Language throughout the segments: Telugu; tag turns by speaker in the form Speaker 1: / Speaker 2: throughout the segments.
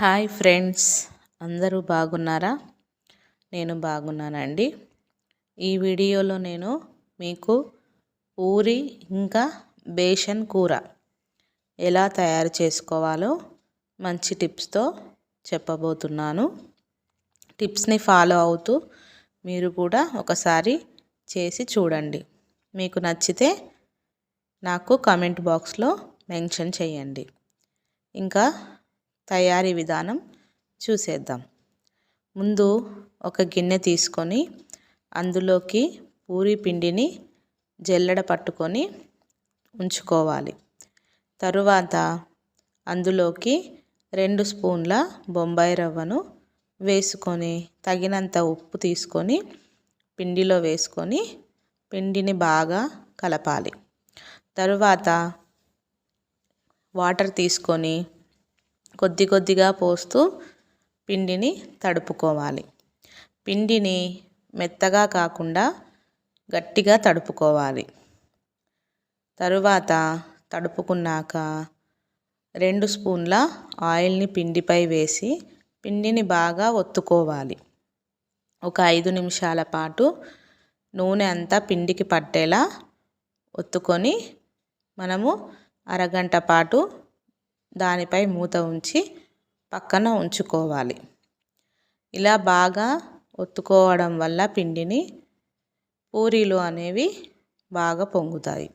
Speaker 1: హాయ్ ఫ్రెండ్స్ అందరూ బాగున్నారా? నేను బాగున్నానండి. ఈ వీడియోలో నేను మీకు పూరి ఇంకా బేషన్ కూర ఎలా తయారు చేసుకోవాలో మంచి టిప్స్తో చెప్పబోతున్నాను. టిప్స్ని ఫాలో అవుతూ మీరు కూడా ఒకసారి చేసి చూడండి. మీకు నచ్చితే నాకు కామెంట్ బాక్స్లో మెన్షన్ చేయండి. ఇంకా తయారీ విధానం చూసేద్దాం. ముందు ఒక గిన్నె తీసుకొని అందులోకి పూరి పిండిని జల్లెడ పట్టుకొని ఉంచుకోవాలి. తరువాత అందులోకి రెండు స్పూన్ల బొంబాయి రవ్వను వేసుకొని తగినంత ఉప్పు తీసుకొని పిండిలో వేసుకొని పిండిని బాగా కలపాలి. తరువాత వాటర్ తీసుకొని కొద్ది కొద్దిగా పోస్తూ పిండిని తడుపుకోవాలి. పిండిని మెత్తగా కాకుండా గట్టిగా తడుపుకోవాలి. తరువాత తడుపుకున్నాక రెండు స్పూన్ల ఆయిల్ని పిండిపై వేసి పిండిని బాగా ఒత్తుకోవాలి. ఒక ఐదు నిమిషాల పాటు నూనె అంతా పిండికి పట్టేలా ఒత్తుకొని మనము అరగంట పాటు దానిపై మూత ఉంచి పక్కన ఉంచుకోవాలి. ఇలా బాగా ఒత్తుకోవడం వల్ల పిండిని పూరీలు అనేవి బాగా పొంగుతాయి.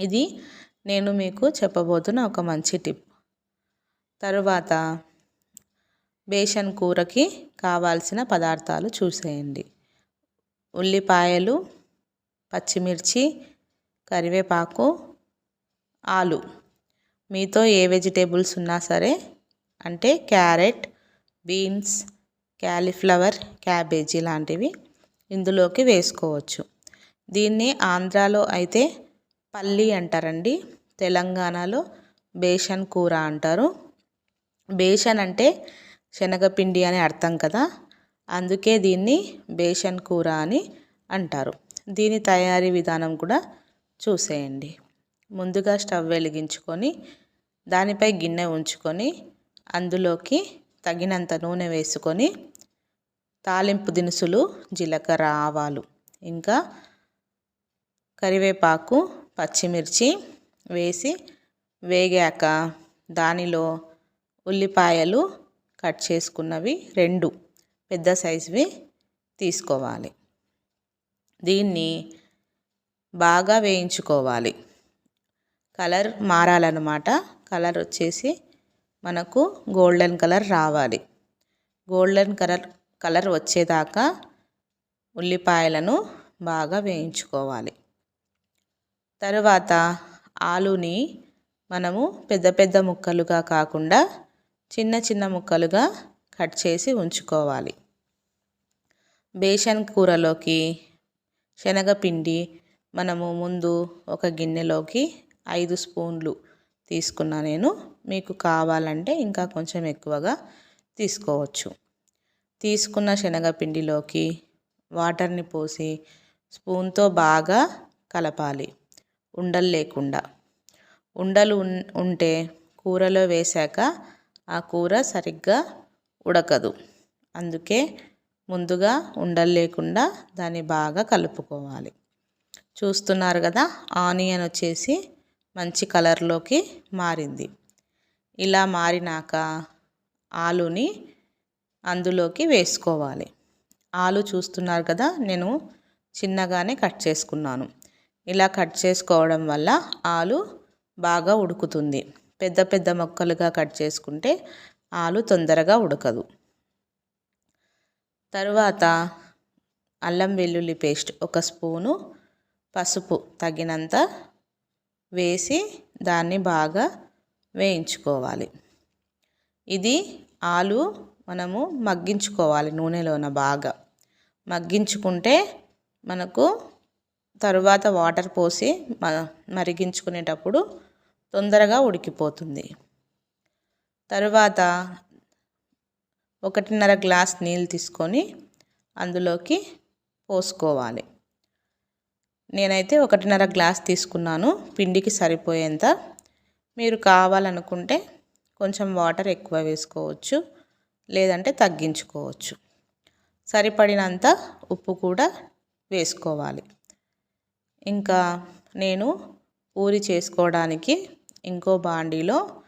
Speaker 1: ఇది నేను మీకు చెప్పబోతున్న ఒక మంచి టిప్. తరువాత బేషన్ కూరకి కావాల్సిన పదార్థాలు చూసేయండి. ఉల్లిపాయలు పచ్చిమిర్చి కరివేపాకు ఆలు. మీతో ఏ వెజిటేబుల్స్ ఉన్నా సరే అంటే క్యారెట్ బీన్స్ క్యాలీఫ్లవర్ క్యాబేజీ లాంటివి ఇందులోకి వేసుకోవచ్చు. దీన్ని ఆంధ్రాలో అయితే పల్లి అంటారండి తెలంగాణలో బేషన్ కూర అంటారు. బేషన్ అంటే శనగపిండి అని అర్థం కదా అందుకే దీన్ని బేషన్ కూర అని అంటారు. దీని తయారీ విధానం కూడా చూసేయండి. ముందుగా స్టవ్ వెలిగించుకొని దానిపై గిన్నె ఉంచుకొని అందులోకి తగినంత నూనె వేసుకొని తాలింపు దినుసులు జీలకర్ర ఆవాలు ఇంకా కరివేపాకు పచ్చిమిర్చి వేసి వేగాక దానిలో ఉల్లిపాయలు కట్ చేసుకున్నవి రెండు పెద్ద సైజువి తీసుకోవాలి. దీన్ని బాగా వేయించుకోవాలి. కలర్ మారాలన్నమాట. కలర్ వచ్చేసి మనకు గోల్డెన్ కలర్ రావాలి. గోల్డెన్ కలర్ కలర్ వచ్చేదాకా ఉల్లిపాయలను బాగా వేయించుకోవాలి. తరువాత ఆలుని మనము పెద్ద పెద్ద ముక్కలుగా కాకుండా చిన్న చిన్న ముక్కలుగా కట్ చేసి ఉంచుకోవాలి. బేషన్ కూరలోకి శనగపిండి మనము ముందు ఒక గిన్నెలోకి ఐదు స్పూన్లు తీసుకున్నా నేను. మీకు కావాలంటే ఇంకా కొంచెం ఎక్కువగా తీసుకోవచ్చు. తీసుకున్న శనగపిండిలోకి వాటర్ని పోసి స్పూన్తో బాగా కలపాలి. ఉండలు లేకుండా. ఉండలు ఉంటే కూరలో వేశాక ఆ కూర సరిగ్గా ఉడకదు. అందుకే ముందుగా ఉండలు లేకుండా దాన్ని బాగా కలుపుకోవాలి. చూస్తున్నారు కదా ఆనియన్ వచ్చేసి మంచి కలర్లోకి మారింది. ఇలా మారినాక ఆలుని అందులోకి వేసుకోవాలి. ఆలు చూస్తున్నారు కదా నేను చిన్నగానే కట్ చేసుకున్నాను. ఇలా కట్ చేసుకోవడం వల్ల ఆలు బాగా ఉడుకుతుంది. పెద్ద పెద్ద మొక్కలుగా కట్ చేసుకుంటే ఆలు తొందరగా ఉడకదు. తరువాత అల్లం వెల్లుల్లి పేస్ట్ ఒక స్పూను పసుపు తగినంత వేసి దాన్ని బాగా వేయించుకోవాలి. ఇది ఆలు మనము మగ్గించుకోవాలి నూనెలోన బాగా. మగ్గించుకుంటే మనకు తరువాత వాటర్ పోసి మరిగించుకునేటప్పుడు తొందరగా ఉడికిపోతుంది. తరువాత ఒకటిన్నర గ్లాస్ నీళ్ళు తీసుకొని అందులోకి పోసుకోవాలి. నేనైతే ఒకటిన్నర గ్లాస్ తీసుకున్నాను పిండికి సరిపోయేంత. మీరు కావాలనుకుంటే కొంచెం వాటర్ ఎక్కువ వేసుకోవచ్చు లేదంటే తగ్గించుకోవచ్చు. సరిపడినంత ఉప్పు కూడా వేసుకోవాలి. ఇంకా నేను పూరి చేసుకోవడానికి ఇంకో బాండీలో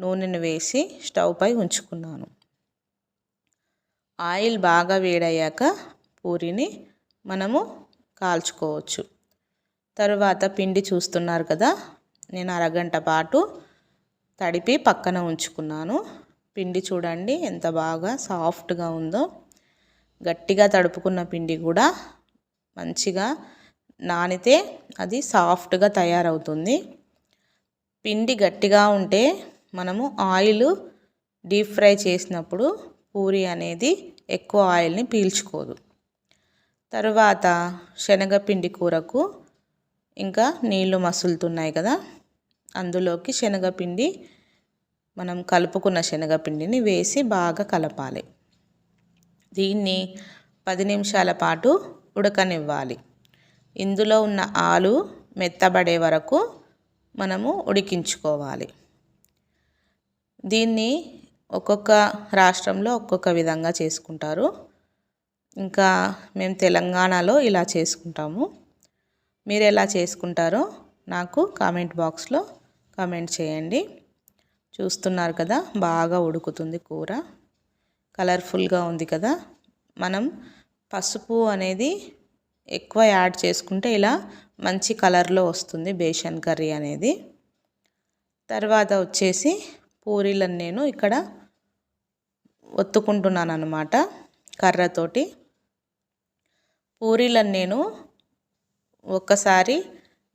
Speaker 1: నూనెను వేసి స్టవ్ పై ఉంచుకున్నాను. ఆయిల్ బాగా వేడయ్యాక పూరిని మనము కాల్చుకోవచ్చు. తరువాత పిండి చూస్తున్నారు కదా నేను అరగంట పాటు తడిపి పక్కన ఉంచుకున్నాను. పిండి చూడండి ఎంత బాగా సాఫ్ట్గా ఉందో. గట్టిగా తడుపుకున్న పిండి కూడా మంచిగా నానితే అది సాఫ్ట్గా తయారవుతుంది. పిండి గట్టిగా ఉంటే మనము ఆయిల్ డీప్ ఫ్రై చేసినప్పుడు పూరి అనేది ఎక్కువ ఆయిల్ని పీల్చుకోదు. తరువాత శనగపిండి కూరకు ఇంకా నీళ్ళు మసులుతున్నాయి కదా. అందులోకి శనగపిండి మనం కలుపుకున్న శనగపిండిని వేసి బాగా కలపాలి. దీన్ని పది నిమిషాల పాటు ఉడకనివ్వాలి. ఇందులో ఉన్న ఆలు మెత్తబడే వరకు మనము ఉడికించుకోవాలి. దీన్ని ఒక్కొక్క రాష్ట్రంలో ఒక్కొక్క విధంగా చేసుకుంటారు. ఇంకా మేము తెలంగాణలో ఇలా చేసుకుంటాము. మీరు ఎలా చేసుకుంటారో నాకు కామెంట్ బాక్స్లో కామెంట్ చేయండి. చూస్తున్నారు కదా బాగా ఉడుకుతుంది కూర. కలర్ఫుల్గా ఉంది కదా. మనం పసుపు అనేది ఎక్కువ యాడ్ చేసుకుంటే ఇలా మంచి కలర్లో వస్తుంది బేషన్ కర్రీ అనేది. తర్వాత వచ్చేసి పూరీలను నేను ఇక్కడ ఒత్తుకుంటున్నాను అనమాట కర్రతోటి. పూరీలను నేను ఒక్కసారి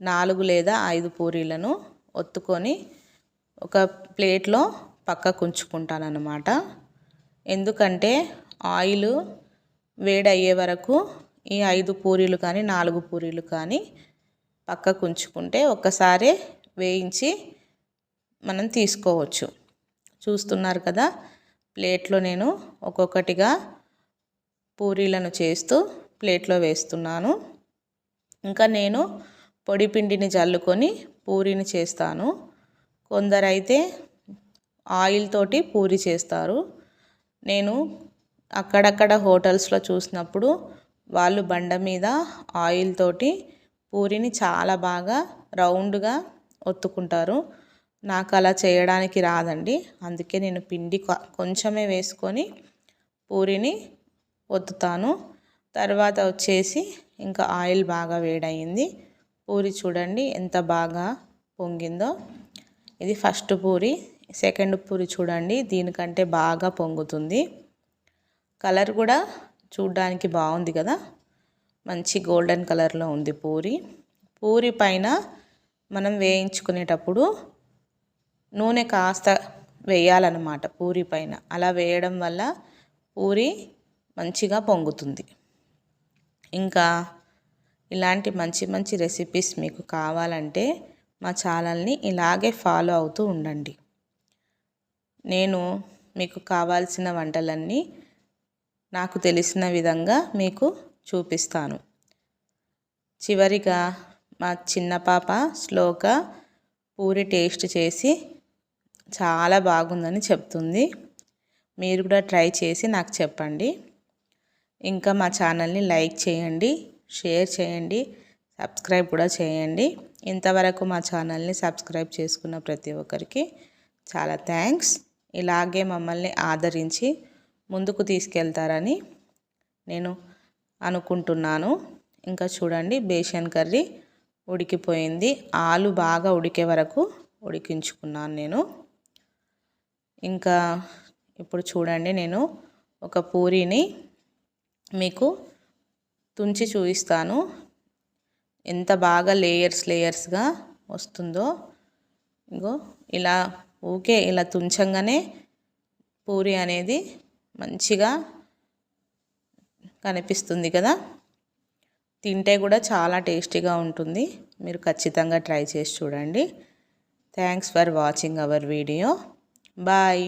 Speaker 1: నాలుగు లేదా ఐదు పూరీలను ఒత్తుకొని ఒక ప్లేట్లో పక్కకు ఉంచుకుంటాను అనమాట ఎందుకంటే ఆయిల్ వేడయ్యే వరకు ఈ ఐదు పూరీలు కానీ నాలుగు పూరీలు కానీ పక్కకు ఉంచుకుంటే ఒక్కసారే వేయించి మనం తీసుకోవచ్చు. చూస్తున్నారు కదా ప్లేట్లో నేను ఒక్కొక్కటిగా పూరీలను చేస్తూ ప్లేట్లో వేస్తున్నాను. ఇంకా నేను పొడి పిండిని జల్లుకొని పూరీని చేస్తాను. కొందరైతే ఆయిల్ తోటి పూరి చేస్తారు. నేను అక్కడక్కడ హోటల్స్లో చూసినప్పుడు వాళ్ళు బండ మీద ఆయిల్ తోటి పూరిని చాలా బాగా రౌండ్గా ఒత్తుకుంటారు. నాకు అలా చేయడానికి రాదండి. అందుకే నేను పిండి కొంచెమే వేసుకొని పూరిని ఒత్తుతాను. తర్వాత వచ్చేసి ఇంకా ఆయిల్ బాగా వేడయింది. పూరి చూడండి ఎంత బాగా పొంగిందో. ఇది ఫస్ట్ పూరి సెకండ్ పూరి చూడండి దీనికంటే బాగా పొంగుతుంది. కలర్ కూడా చూడ్డానికి బాగుంది కదా. మంచి గోల్డెన్ కలర్లో ఉంది పూరి. పూరి పైన మనం వేయించుకునేటప్పుడు నూనె కాస్త వేయాలన్నమాట పూరి పైన. అలా వేయడం వల్ల పూరి మంచిగా పొంగుతుంది. ఇంకా ఇలాంటి మంచి మంచి రెసిపీస్ మీకు కావాలంటే మా ఛానల్ని ఇలాగే ఫాలో అవుతూ ఉండండి. నేను మీకు కావాల్సిన వంటలన్నీ నాకు తెలిసిన విధంగా మీకు చూపిస్తాను. చివరిగా మా చిన్న పాప స్లోగా పూరి టేస్ట్ చేసి చాలా బాగుందని చెప్తుంది. మీరు కూడా ట్రై చేసి నాకు చెప్పండి. ఇంకా మా ఛానల్ని లైక్ చేయండి షేర్ చేయండి సబ్స్క్రైబ్ కూడా చేయండి. ఇంతవరకు మా ఛానల్ని సబ్స్క్రైబ్ చేసుకున్న ప్రతి ఒక్కరికి చాలా థ్యాంక్స్. ఇలాగే మమ్మల్ని ఆదరించి ముందుకు తీసుకెళ్తారని నేను అనుకుంటున్నాను. ఇంకా చూడండి బేషన్ కర్రీ ఉడికిపోయింది. ఆలు బాగా ఉడికే వరకు ఉడికించుకున్నాను నేను. ఇంకా ఇప్పుడు చూడండి నేను ఒక పూరీని మీకు తుంచి చూపిస్తాను. ఎంత బాగా లేయర్స్ లేయర్స్గా వస్తుందో. ఇంకో ఇలా ఊకే ఇలా తుంచంగానే పూరి అనేది మంచిగా కనిపిస్తుంది కదా. తింటే కూడా చాలా టేస్టీగా ఉంటుంది. మీరు ఖచ్చితంగా ట్రై చేసి చూడండి. Thanks for watching our video bye